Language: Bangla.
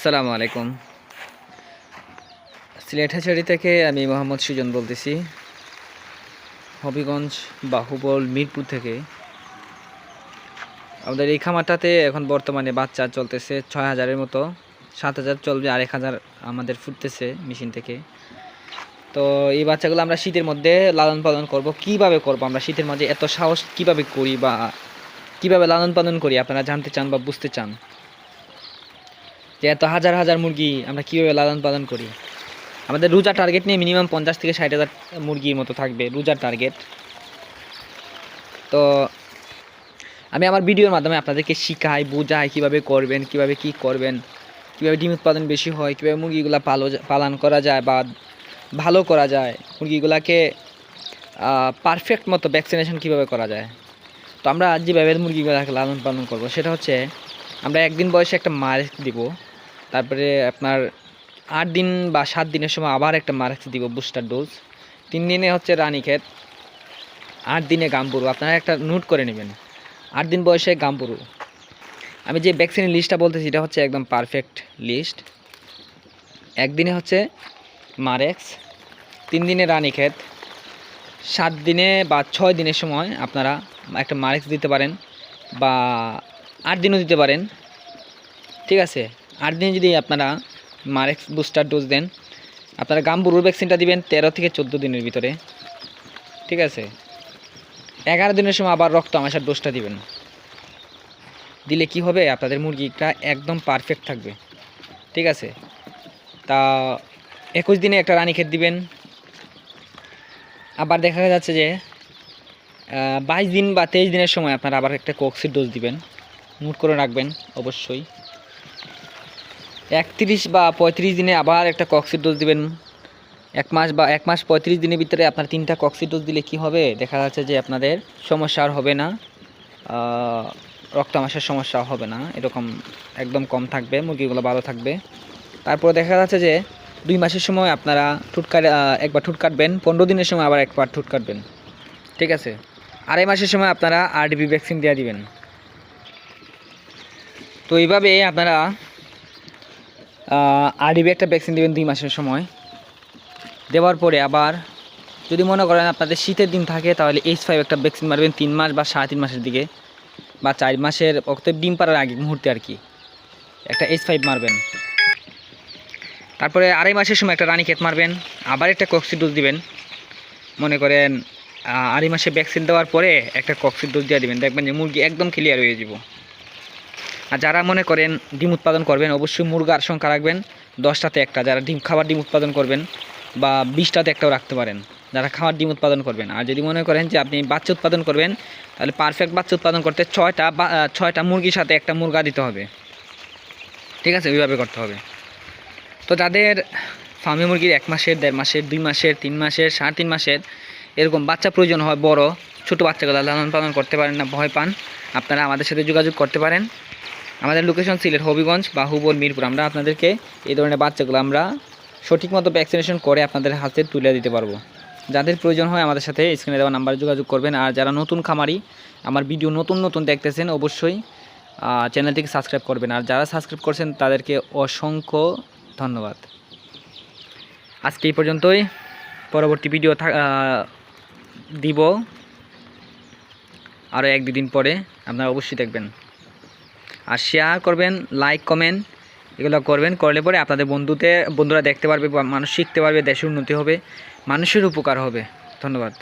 আসসালামু আলাইকুম। সিলেট থেকে আমি মোহাম্মদ সুজন বলতেছি। হবিগঞ্জ, বাহুবল, মিরপুর থেকে। আমাদের এই খামারটাতে এখন বর্তমানে বাচ্চা চলতেছে ছয় হাজারের মতো। সাত হাজার চলবে আর এক হাজার আমাদের ফুটতেছে মেশিন থেকে। তো এই বাচ্চাগুলো আমরা শীতের মধ্যে লালন পালন করব। কীভাবে করব? আমরা শীতের মাঝে এত সাহস কীভাবে করি বা কীভাবে লালন পালন করি? আপনারা জানতে চান বা বুঝতে চান। যে এত হাজার হাজার মুরগি আমরা কীভাবে লালন পালন করি? আমাদের রোজার টার্গেট নিয়ে মিনিমাম পঞ্চাশ থেকে ষাট হাজার মুরগির মতো থাকবে রোজার টার্গেট তো আমি আমার ভিডিওর মাধ্যমে আপনাদেরকে শিখাই, বোঝাই কীভাবে করবেন, কীভাবে কি করবেন, কীভাবে ডিম উৎপাদন বেশি হয়, কীভাবে মুরগিগুলো পালো পালন করা যায় বা ভালো করা যায়, মুরগিগুলাকে পারফেক্ট মতো ভ্যাকসিনেশন কীভাবে করা যায়। তো আমরা যেভাবে মুরগিগুলোকে লালন পালন করব সেটা হচ্ছে আমরা একদিন বয়সে একটা মার্ক দিব। তারপরে আপনার আট দিন বা সাত দিনের সময় আবার একটা মার্ক দিব বুস্টার ডোজ তিন দিনে হচ্ছে রানীক্ষেত আট দিনে গাম্বুরু। আপনারা একটা নোট করে নেবেন। আট দিন বয়সে গাম্বুরু। আমি যে ভ্যাকসিনের লিস্টটা বলতেছি, এটা হচ্ছে একদম পারফেক্ট লিস্ট একদিনে হচ্ছে মারেক্স তিন দিনে রানীক্ষেত সাত দিনে বা ছয় দিনের সময় আপনারা একটা মারেক্স দিতে পারেন বা আট দিনও দিতে পারেন। ঠিক আছে? আট দিনে যদি আপনারা মারেক্স বুস্টার ডোজ দেন, আপনারা গাম্বুরুর ভ্যাকসিনটা দিবেন তেরো থেকে চোদ্দ দিনের ভিতরে। ঠিক আছে? এগারো দিনের সময় আবার রক্ত আমাশার ডোজটা দিবেন। দিলে কি হবে? আপনাদের মুরগিটা একদম পারফেক্ট থাকবে। ঠিক আছে? তা একুশ দিনে একটা রানীক্ষেত দিবেন। আবার দেখা যাচ্ছে যে বাইশ দিন বা তেইশ দিনের সময় আপনারা আবার একটা কোক্সির ডোজ দিবেন। নোট করে রাখবেন, অবশ্যই। একত্রিশ বা পঁয়ত্রিশ দিনে আবার একটা কক্সির ডোজ দিবেন। এক মাস বা এক মাস পঁয়ত্রিশ দিনের ভিতরে আপনার তিনটা কক্সির ডোজ দিলে কি হবে? দেখা যাচ্ছে যে আপনাদের সমস্যা আর হবে না। রক্তামাশের সমস্যা হবে না। এরকম একদম কম থাকবে, মুরগিগুলো ভালো থাকবে। তারপরে দেখা যাচ্ছে যে দুই মাসের সময় আপনারা ঠুট কাট একবার ঠুট কাটবেন, পনেরো দিনের সময় আবার একবার ঠুট কাটবেন। ঠিক আছে? আড়াই মাসের সময় আপনারা আরডিবি ভ্যাকসিন দেওয়া দিবেন। তো এইভাবে আপনারা আরডিবি একটা ভ্যাকসিন দেবেন দুই মাসের সময়। দেওয়ার পরে আবার যদি মনে করেন আপনাদের শীতের দিন থাকে, তাহলে এইচ ফাইভ একটা ভ্যাকসিন মারবেন তিন মাস বা সাড়ে তিন মাসের দিকে বা চার মাসের অক্টোবর ডিম পাড়ার আগে মুহূর্তে আর কি। একটা এইচ ফাইভ মারবেন। তারপরে আড়াই মাসের সময় একটা রানী ক্ষেত মারবেন। আবার একটা কক্সি ডোজ দিবেন। মনে করেন আড়াই মাসে ভ্যাকসিন দেওয়ার পরে একটা কক্সি ডোজ দিয়ে দিবেন। দেখবেন যে মুরগি একদম ক্লিয়ার হয়ে যাব আর যারা মনে করেন ডিম উৎপাদন করবেন, অবশ্যই মুরগার সংখ্যা রাখবেন। দশটাতে একটা, যারা ডিম, খাবার ডিম উৎপাদন করবেন বা বিশটাতে একটাও রাখতে পারেন, যারা খাবার ডিম উৎপাদন করবেন। আর যদি মনে করেন যে আপনি বাচ্চা উৎপাদন করবেন, তাহলে পারফেক্ট বাচ্চা উৎপাদন করতে ছয়টা বা ছয়টা মুরগির সাথে একটা মুরগা দিতে হবে। ঠিক আছে? ওইভাবে করতে হবে। তো যাদের ফার্মি মুরগির এক মাসের, দেড় মাসের, দুই মাসের, তিন মাসের, সাড়ে তিন মাসের, এরকম বাচ্চা প্রয়োজন হয় বড়, ছোটো বাচ্চাগুলো লালন পালন করতে পারেন না, ভয় পান, আপনারা আমাদের সাথে যোগাযোগ করতে পারেন। আমাদের লোকেশন সিলেট হবিগঞ্জ, বাহুবল, মিরপুর। আমরা আপনাদেরকে এই ধরনের বাচ্চাগুলো আমরা সঠিক মতো ভ্যাকসিনেশন করে আপনাদের হাতে তুলে দিতে পারব। যাদের প্রয়োজন হয় আমাদের সাথে স্ক্রিনে দেওয়া নাম্বারে যোগাযোগ করবেন। আর যারা নতুন খামারি, আমার ভিডিও নতুন নতুন দেখতেছেন, অবশ্যই চ্যানেলটিকে সাবস্ক্রাইব করবেন। আর যারা সাবস্ক্রাইব করছেন, তাদেরকে অসংখ্য ধন্যবাদ। আজকে এই পর্যন্তই। পরবর্তী ভিডিও দিব। আরও এক দুদিন পরে আপনারা অবশ্যই দেখবেন। আর শেয়ার করবেন লাইক কমেন্ট এগুলো করবেন। করলে পরে আপনাদের বন্ধুতে, বন্ধুরা দেখতে পারবে, মানুষ শিখতে পারবে, দেশের উন্নতি হবে, মানুষের উপকার হবে। ধন্যবাদ।